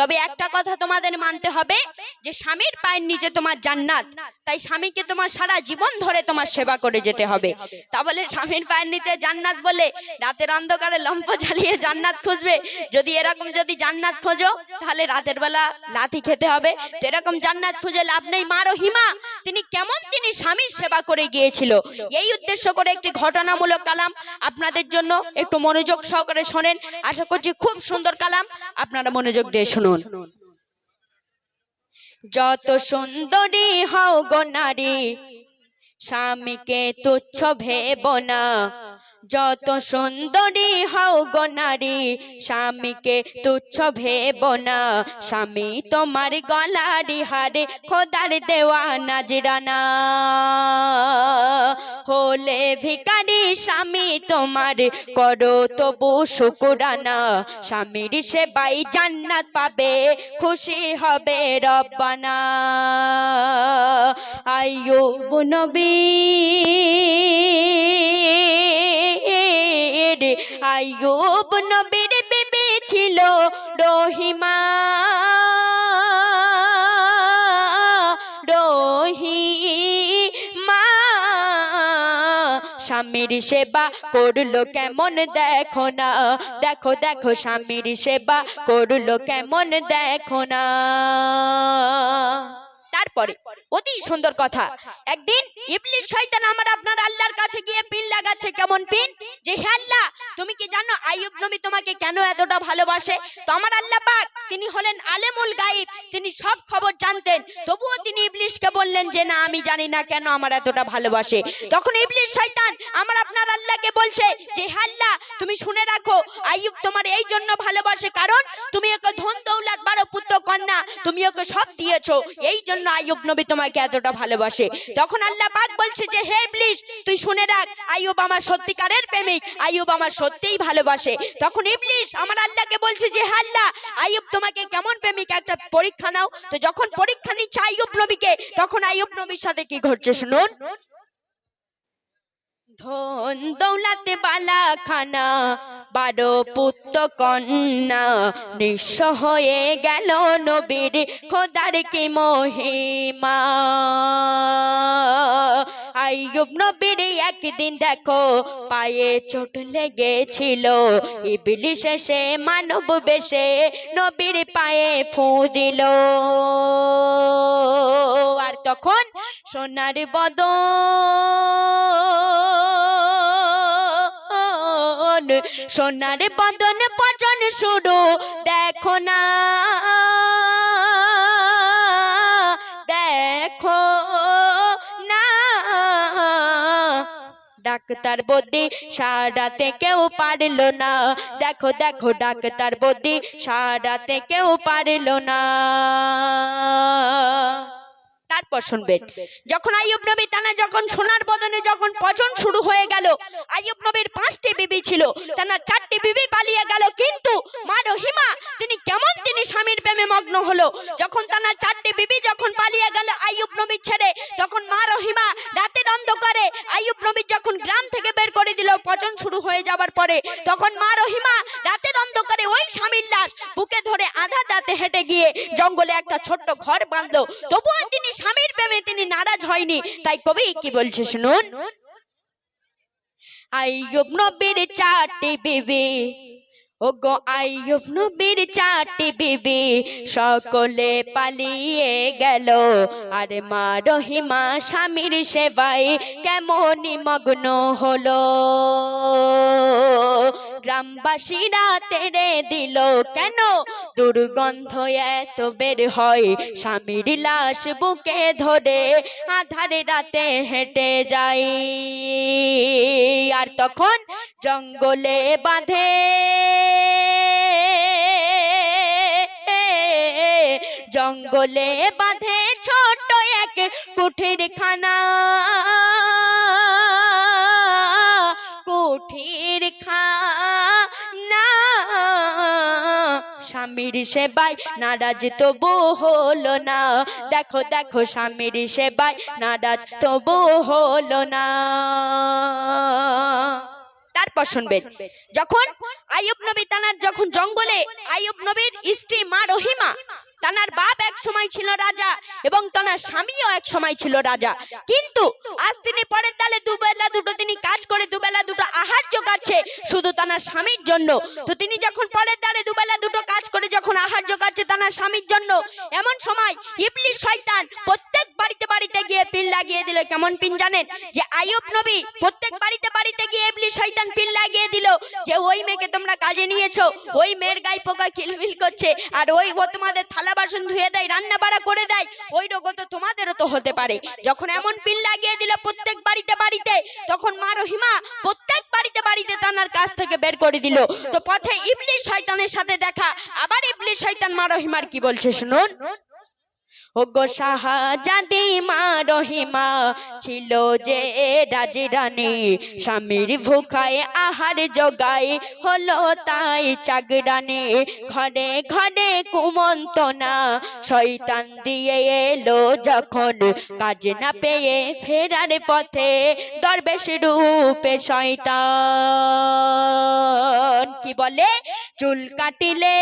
তবে একটা কথা তোমাদের মানতে হবে যে স্বামীর পায়ের নিচে তোমার জান্নাত। তাই স্বামীকে তোমার সারা জীবন ধরে তোমার সেবা করে যেতে হবে। তা বলে স্বামীর পায়ের নিচে জান্নাত বলে রাতের অন্ধকারে লম্প জ্বালিয়ে জান্নাত খুঁজবে। যদি এরকম যদি জান্নাত খোঁজো তাহলে রাতের বেলা লাথি খেতে হবে। তো এরকম জান্নাত খুঁজে লাভ নেই মা। রহিমা তিনি কেমন তিনি স্বামীর সেবা করে গিয়েছিল। এই উদ্দেশ্য করে একটি ঘটনামূলক কালাম আপনাদের জন্য একটু মনোযোগ সহকারে শোনেন আশা করছি খুব সুন্দর কালাম আপনারা মনোযোগ দিয়ে শুনুন। যত সুন্দরী হও গো নারী স্বামীকে তুচ্ছ ভেব না যত সুন্দরী হও গো নারী, স্বামীকে তুচ্ছ ভেব না। স্বামী তোমার গলারি হারে খোদার দেওয়া নাজরানা হলে ভিকারি স্বামী তোমার করো তবু শুকুরানা। স্বামীর সেবাই জান্নাত পাবে, খুশি হবে রব্বানা। আইয়ুব নবী আইয়ুব নবীর বিবি ছিল রহিমা। রহিমা, স্বামীর সেবা করল কেমন দেখো না। দেখো দেখো, স্বামীর সেবা করল কেমন দেখো না। তারপরে অতি সুন্দর কথা। একদিন ইবলিস শয়তান আমার আপনার আল্লাহর কাছে গিয়ে পিন লাগাচ্ছে, কেমন পিন? যে, হে আল্লাহ, তুমি কি জানো আইয়ুব নবী তোমাকে কেন এতটা ভালোবাসে? তো আমার আল্লাহ পাক, তিনি হলেন আলেমুল গায়েব, তিনি সব খবর জানতেন। তবুও তিনি ইবলিশকে বললেন যে, না, আমি জানি না কেন আমার এতটা ভালোবাসে। তখন ইবলিশ শয়তান আমার আপনার আল্লাহকে বলছে যে, হে আল্লাহ, তুমি শুনে রাখো, আইয়ুব তোমার এই জন্য ভালোবাসে কারণ তুমি ওকে ধন দৌলত বারো পুত্র কন্যা, তুমি ওকে সব দিয়েছ। এই জন্য আইয়ুব নবী তোমাকে এতটা ভালোবাসে। তখন আল্লাহ পাক বলছে যে, হে ইবলিস তুই শুনে রাখ, আইয়ুব আমার সত্যিকারের প্রেমিক, আইয়ুব আমার সত্যিই ভালোবাসে। তখন ইবলিস আমার আল্লাহকে বলছে যে, হে আল্লাহ, আইয়ুব তোমাকে কেমন প্রেমিক, একটা পরীক্ষা নাও। তো যখন পরীক্ষা নিচ্ছে আইয়ুব নবীকে, তখন আইয়ুব নবীর সাথে কি ঘটছে শুনুন? ধন দৌলাতে বালা খানা বারো পুত্র কন্যা নিঃস্ব হয়ে গেল নবীর খোদার কি মহিমা। আইয়ুব নবীর একদিন দেখো, পায়ে চোট লেগেছিল। ইবলিশ শেষে মানব বেশে নবীর পায়ে ফু দিল। আর তখন সোনার বদন সোনার বদন পচন শুরু। দেখো না দেখো না। ডাক্তার বদি সারাতে কেউ পারল না। দেখো দেখো, ডাক্তার বদি সারাতে কেউ পারল না। শুনবেন যখন আইয়ুব নবী তানা যখন সোনার বদনে যখন পচন শুরু হয়ে গেল, আইয়ুব নবীর পাঁচটি বিবি ছিল তানার চারটি বিবি পালিয়ে গেল, কিন্তু মা রহিমা, তিনি কেমন তিনি স্বামীর প্রেমে মগ্ন হলো? যখন তানার চারটি বিবি যখন পালিয়ে গেল আইয়ুব নবীর ছেড়ে, তখন মা রহিমা রাতের অন্ধকারে আইয়ুব নবীর যখন গ্রাম থেকে বের করে দিল, পচন শুরু হয়ে যাবার পরে, তখন মা রহিমা রাতের অন্ধকারে ওই স্বামীর লাশ বুকে ধরে আধার রাতে হেঁটে গিয়ে জঙ্গলে একটা ছোট্ট ঘর বাঁধলো। তবুও তিনি স্বামীর প্রেমে তিনি নারাজ হয়নি। তাই কবি কি বলছে শুনুন? আইয়ুব নবীর চারটি বিবি ও গো আইয়ুব নবীর চারটি বিবি সকলে পালিয়ে গেল। আর মা রহিমা স্বামীর সেবাই কেমন মগ্ন হলো। গ্রামবাসীরা তেড়ে দিল, কেন দুর্গন্ধ এত বের হয়? স্বামীর লাশ বুকে ধরে আধারে রাতে হেঁটে যাই। আর তখন জঙ্গলে বাঁধে। জঙ্গলে বাঁধে ছোট এক কুঠির খানা কুঠির খানা স্বামীর সেবায় নারাজ তবু হলো না। দেখো দেখো, স্বামীর সেবায় নারাজ তবু হলো না। তারপর শুনবেন। যখন আইয়ুব নবী তানার যখন জঙ্গলে আইয়ুব নবীর স্ত্রী মা রহিমা তানার বাপ এক সময় ছিল রাজা এবং তানার স্বামীও এক সময় ছিল রাজা। কিন্তু আজ তিনি পরের তালে দুবেলা দুটো তিনি কাজ করে দুবেলা দুটো আহার জোগাচ্ছে শুধু তানার স্বামীর জন্য। তো তিনি যখন পরের তালে দুবেলা দুটো কাজ করে যখন আহার জোগাচ্ছে তানার স্বামীর জন্য, এমন সময় ইবলিশ শয়তান প্রত্যেক বাড়িতে বাড়িতে গিয়ে পিন লাগিয়ে দিল। কেমন পিন জানেন? যে আইয়ুব নবী প্রত্যেক বাড়িতে বাড়িতে গিয়ে ইবলিশ শয়তান পিন লাগিয়ে দিল যে, ওই মেয়েকে তোমরা কাজে নিয়েছো, ওই মেয়ের গায়ে পোকা কিলবিল করছে, আর ওই ও তোমাদের থালা বাসন ধুয়ে দেয়, রান্না বাড়া করে দেয়, ওই রোগও তো তোমাদেরও তো হতে পারে। যখন এমন পিল লাগিয়ে দিল প্রত্যেক বাড়িতে বাড়িতে, তখন মা রহিমা প্রত্যেক বাড়িতে বাড়িতে তানার কাছ থেকে বের করে দিল। তো পথে ইবলিশ শয়তানের সাথে দেখা, আবার ইবলিশ শয়তান মা রহিমার কি বলছে শুনুন। ওগো শাহজাদি মা রহিমা ছিল যে রাজরানী স্বামীর ভুখায় আহার জগায় হলো তাই চাগরানি ঘরে ঘরে কুমন্তনা শয়তান দিয়ে এলো যখন। কাজ না পেয়ে ফেরার পথে দরবেশ রূপে শয়তান। কি বলে? চুল কাটিলে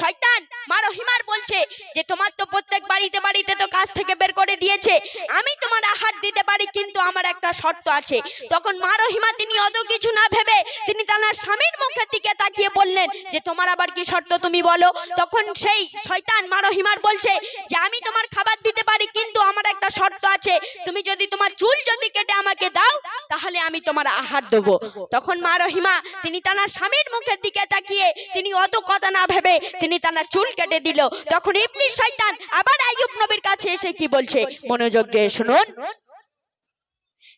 শয়তান মা রহিমার বলছে যে তোমার তো প্রত্যেক বাড়িতে বাড়িতে তো কাজ থেকে বের করে দিয়েছে। আমি তোমার আহার দিতে পারি, কিন্তু আমার একটা শর্ত আছে। তখন মা রহিমা তিনি অত কিছু না ভেবে তিনি তার স্বামীর মুখের দিকে তাকিয়ে বললেন যে, তোমার আবার কি শর্ত তুমি বলো? তখন সেই শয়তান মা রহিমার বলছে যে, আমি তোমার খাবার দিতে পারি, কিন্তু আমার একটা শর্ত আছে। তুমি যদি তোমার চুল যদি কেটে আমাকে দাও তাহলে আমি তোমার আহার দেব। তখন মা রহিমা, তিনি তার স্বামীর মুখের দিকে তাকিয়ে, তিনি অত কথা না ভেবে তিনি তার চুল কেটে দিল। তখন ইবলিশ শয়তান আবার আইয়ুব নবীর কাছে এসে কি বলছে? মনোযোগ দিয়ে শুনুন।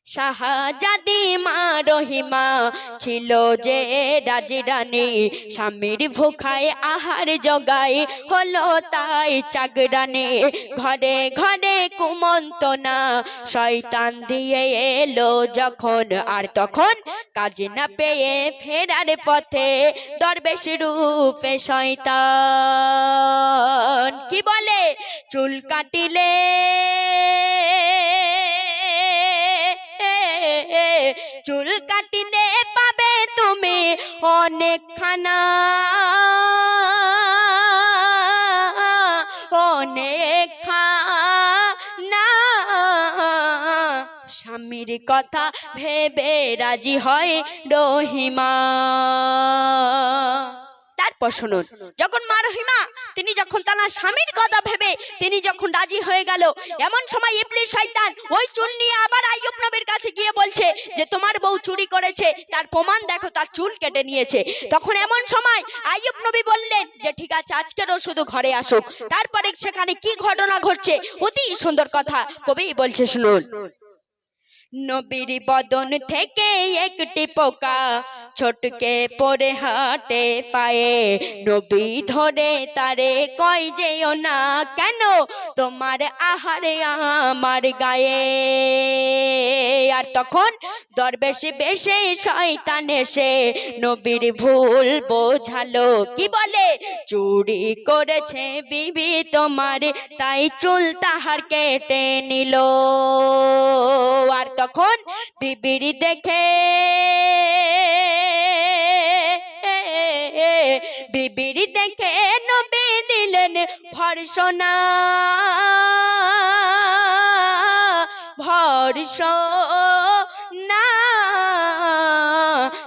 শাহজাদি মা রহিমা ছিল যে রাজরানী। স্বামীর ভুখায় আহার জগাই হলো তাই চাগরানি ঘরে ঘরে কুমন্তনা শয়তান দিয়ে এলো যখন। আর তখন কাজ না পেয়ে ফেরার পথে দরবেশ রূপে শয়তান। কি বলে? চুল কাটিলে চুল কাটিলে পাবে তুমি অনেক খানা অনেক স্বামীর কথা ভেবে রাজি হয় রহিমা। শুনুন যখন মা রহিমা, তিনি যখন তার স্বামীর কথা ভেবে তিনি যখন রাজি হয়ে গেল, এমন সময় ইবলিশ শয়তান ওই চুল নিয়ে আবার আইয়ুব নবীর কাছে গিয়ে বলছে যে, তোমার বউ চুরি করেছে, তার প্রমাণ দেখো, তার চুল কেটে নিয়েছে। তখন এমন সময় আইয়ুব নবী বললেন যে, ঠিক আছে আজকেরও শুধু ঘরে আসুক। তারপরে সেখানে কি ঘটনা ঘটছে? অতি সুন্দর কথা। কবি বলছে, শুনুন। নবীর বদন থেকে একটি পোকা ছোটকে পরে হাটে পায়ে। নবী ধরে তারে কয়, যেও না কেন? তোমার আহারে আমার গায়ে। আর তখন দরবেশে বেশে শয়তান এসে নবীর ভুল বোঝালো। কি বলে? চুরি করেছে বিবি তোমার, তাই চুল তাহার কেটে নিল। আর তখন বিবির দেখে বিবিড়ি দেখে নবী দিলেন ভরসনা ভরসনা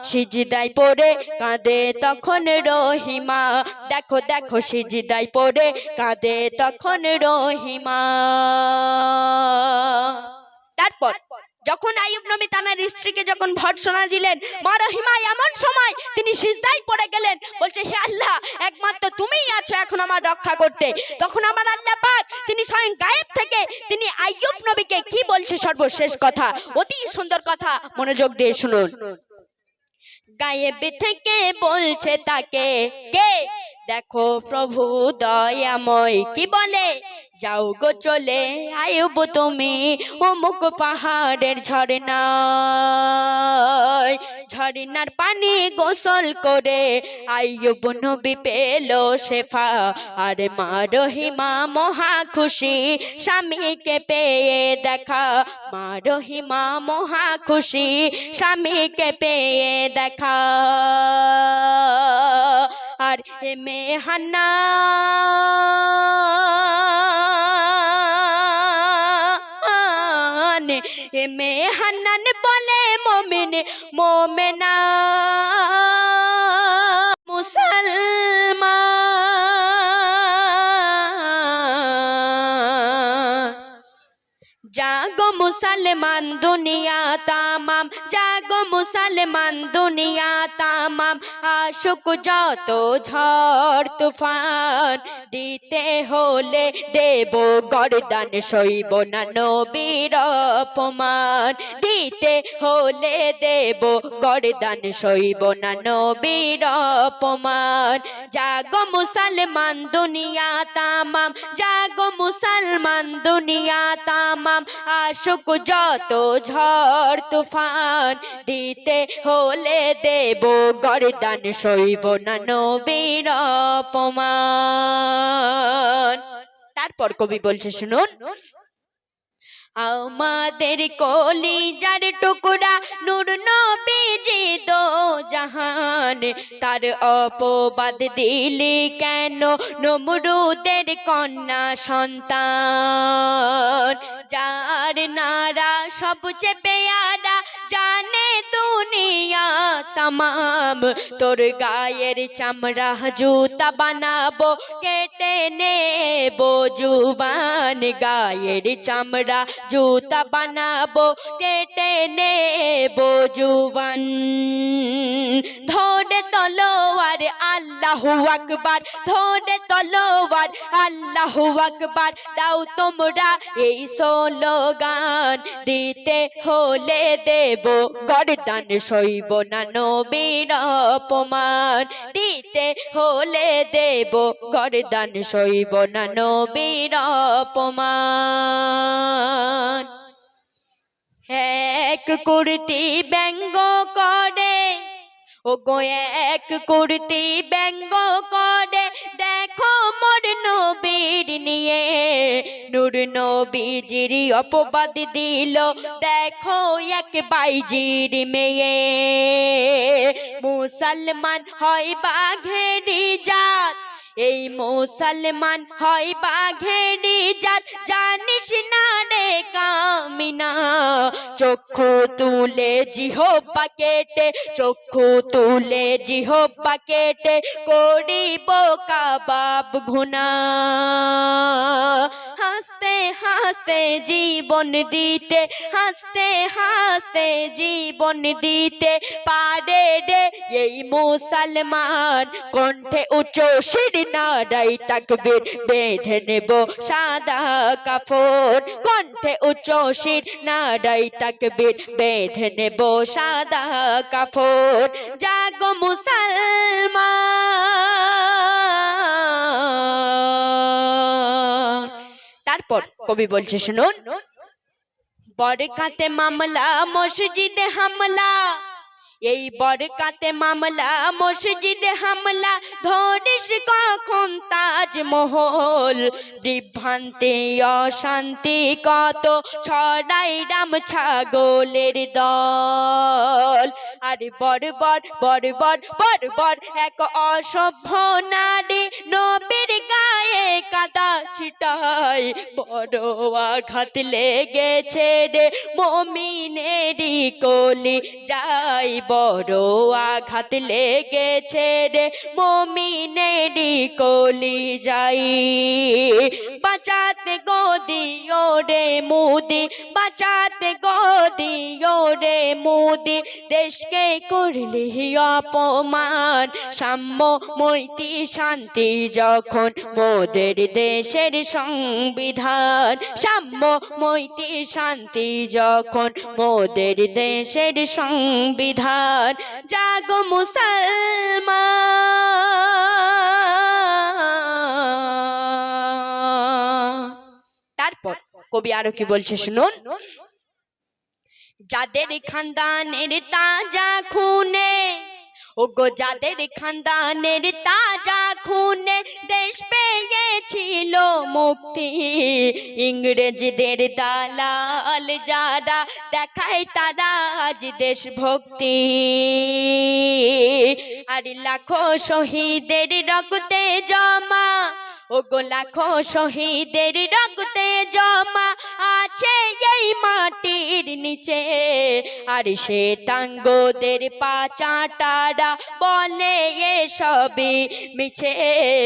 সিজদাই পরে কাঁদে তখন রহিমা। দেখো দেখো সিজদাই পরে কাঁদে তখন রহিমা। তারপর যখন আইয়ুব নবী তানার স্ত্রীকে যখন ভর্সনা দিলেন মা রহিমা এমন সময় তিনি সিজদাই পড়ে গেলেন। বলছে, হে আল্লাহ, একমাত্র তুমিই আছো এখন আমার রক্ষা করতে। তখন আমার আল্লাহ পাক তিনি স্বয়ং গায়েব থেকে তিনি আইয়ুব নবীকে কি বলছে সর্বশেষ কথা, অতি সুন্দর কথা মনোযোগ দিয়ে শুনুন। গায়েব থেকে বলছে তাকে, কে? দেখো প্রভু দয়াময় কি বলে? যাও গো চলে আয়ুব তুমি, অমুক পাহাড়ের ঝর্ণা ঝর্ণার পানি গোসল করে আয়ুব নবী পেল শেফা, আর মা রহিমা মহা খুশি, স্বামীকে পেয়ে দেখা। মা রহিমা মহা খুশি, স্বামীকে পেয়ে দেখা। আর এ হান্না এ হান্নান বলে মমিন মোমেনা। মুসলমান দুনিয়া তামাম, জাগো মুসলমান দুনিয়া তামাম, আশুক যত ঝড় তুফান দিতে হলে দেব গরদান সইব না নবীর অপমান। দিতে হলে দেব গরদান সইব না নবীর অপমান। জাগো মুসলমান দুনিয়া তামাম, জাগো মুসলমান দুনিয়া তামাম, আশুক যত ঝড় তুফান দিতে হলে দেব গরদান সইব না নবীর অপমান। তারপর কবি বলছে শুনুন আমাদের কলিজার টুকরা নূর নবীজি দো জাহান। তার অপবাদ দিলে কেন নমরুদের কন্যা সন্তান? যার নারা সবচেয়ে পেয়ারা জানে দুনিয়া তামাম তোর গায়ের চামড়া জুতা বানাবো কেটে নেব জুবান গায়ের চামড়া জুতা বানাবো কেটে নেব জুবান ধরে তলোয়ার আল্লাহু আকবার ধরে তলোয়ার আল্লাহু আকবার দাও তোমরা এই স্লোগান দিতে হলে দেব গরদান সইব না নবীর অপমান। দিতে হলে দেব, গরদান সইব না নবীর অপমান। এক কুর্তি ব্যঙ্গ করে ও গো এক কুর্তি ব্যঙ্গ করে নবীর নিয়ে। নূর নবীজির অপবাদ দিল, দেখো এক বাইজির মেয়ে। মুসলমান হয় বাঘেরি জাত। এই মুসলমান হয় বাঘেরি জাত। জানিস না রে কামিনা চক্ষু তুলে জিহব্বা কেটে, চক্ষু তুলে জিহব্বা কেটে করিব কাবাব ঘুনা। হাসতে হাসতে জীবন দিতে, হাসতে হাসতে জীবন দিতে পারে রে এই মুসলমান। কণ্ঠে উচ্চ শির নারাই তাকবীর বেঁধে নেব সাদা কাপড় কণ্ঠে উচ্চ শির নারাই তাকবীর, বেঁধে নেব সাদা কাফর জাগো মুসলমান। তারপর কবি বলছে, শুনুন। বরকাতে মামলা, মসজিদে হামলা। এই বরকাতে মামলা, মসজিদে হামলা, ধরিস কখন তাজমহল? বিভ্রান্তি, অশান্তি, কত ছড়াই রাম ছাগলের দল। আরে বর বর বর বর বর বর এক অসভ্য নারী ছিটাই বড় আঘাত লেগেছে রে মমিনেরি কলি। যাই বড় আঘাত লেগেছে রে মমিনেরি কলি। যাই বাঁচাতে গদিও রে মুদি, বাঁচাতে গদিও রে মুদি। দেশকে করলি অপমান, সাম্য মৈতি শান্তি, যখন মোদের দেশের সংবিধান। সাম্য মৈতি শান্তি যখন মোদের দেশের সংবিধান। জাগো মুসলমান। তারপর কবি আরও কি বলছে শুনুন? যাদের খানদানের তাজা খুনে ও যাদের খানদানের তাজা খুনে দেশ পেয়েছিল মুক্তি, ইংরেজদের দালাল যারা দেখায় তারা আজ দেশ ভক্তি আর লাখো শহীদের রক্তে জমা ও লাখো শহীদের রক্তে জমা আছে এই মাটির নিচে। আর সে টাঙ্গোদের পাচাটারা বলে এসবই মিছে।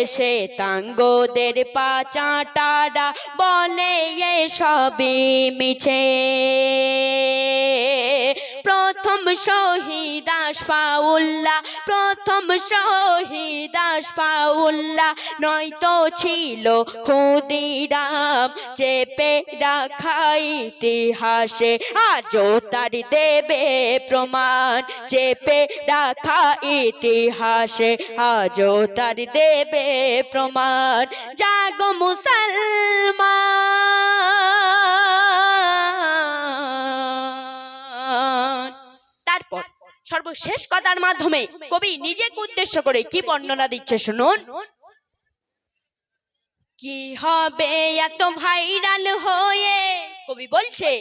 সে টাঙ্গোদের পাচাটারা বলে এসবই মিছে। প্রথম শহীদ আশফাউল্লাহ, প্রথম শহীদ আশফাউল্লাহ। নয়তো ছিল ক্ষুদিরাম চেপে রাখা ইতিহাসে, আজও তার দেবে প্রমাণ। চেপে রাখা ইতিহাসে, আজও তার দেবে প্রমাণ। জাগো মুসলমান! সর্বশেষ কথার মাধ্যমে কবি নিজেকে উদ্দেশ্য করে কি বর্ণনা দিচ্ছে শুনুন? কি হবে এত ভাইরাল হয়ে? কবি বলছে,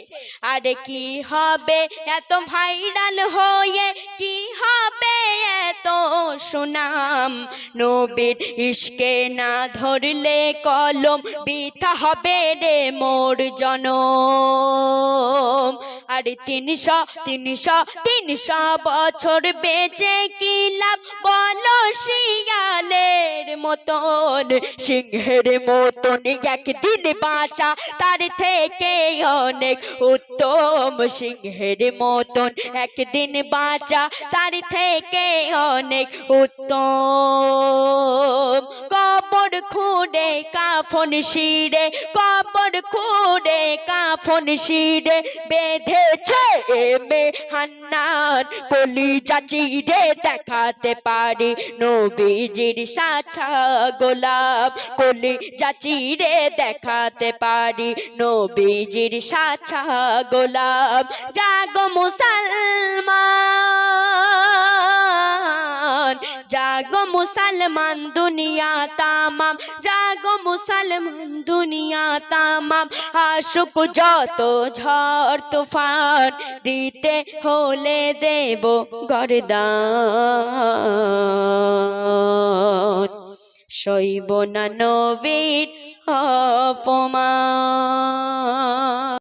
আরে কি হবে এত ভাইরাল হয়ে? কি হবে এত সুনাম। নবীর ইশকে না ধরলে কলম বিথা হবে রে মোর জনম। আর তিনশো তিনশো তিনশো বছর বেঁচে কি লাভ বলো শিয়ালের মতন? সিংহের মতন একদিন বাঁচা তার থেকে অনেক উত্তম। সিংহের মতন একদিন বাঁচা তার থেকে অনেক উত্তম। কবর খুঁড়ে কাফন শিরে, কবর খুঁড়ে কাফন শিরে, বেঁধেছে এমে হান্নান। কলি চাচিরে দেখাতে পারি নবীজির সাছা গোলাপ। কলি চাচিরে দেখাতে পারি নবীজির সাছা গোলাপ। জাগো মুসলমান জাগো মুসলমান দুনিয়া তামাম, জাগো মুসলমান দুনিয়া তামাম। আশুক যত ঝড় তুফান দিতে হলে দেব গরদান। শৈব না নবীর অপমান।